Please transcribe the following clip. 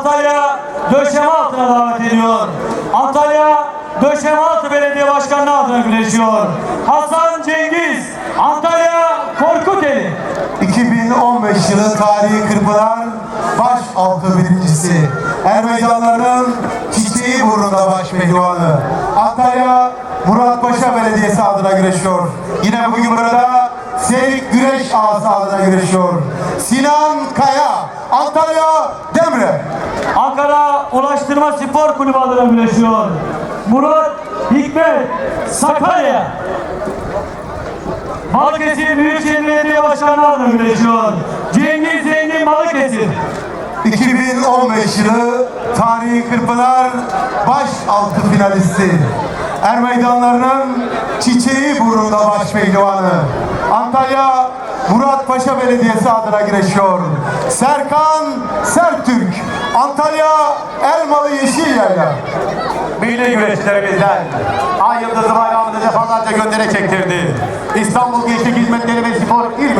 Antalya döşeme altına davet ediyor. Antalya döşeme altı belediye başkanlığı adına güreşiyor. Hasan Cengiz, Antalya Korkuteli. 2015 yılı tarihi kırpılar baş altı birincisi. Ermeydanlarının çiçeği burnunda baş pehlivanı. Antalya Muratpaşa Belediyesi adına güreşiyor. Yine bugün burada Sevik Güreş Ağası adına güreşiyor. Sinan Kaya, Antalya Demre. Ankara Ulaştırma Spor Kulübü adına güreşiyor. Murat Hikmet Sakarya. Balıkesir Büyükşehir Belediye Başkanı adına güreşiyor. Cengiz Zengin Balıkesir. 2015 yılı tarihi kırpılar baş altı finalisti. Er meydanlarının çiçeği burnunda baş pehlivanı. Antalya Murat Paşa Belediyesi adına güreşiyor. Serkan Sertürk. Antalya Elmalı Yeşilyayla. Milli güreşçilerimizden Ay Yıldızı bayrağını defalarca göndere çektirdi. İstanbul Gençlik Hizmetleri ve Spor İl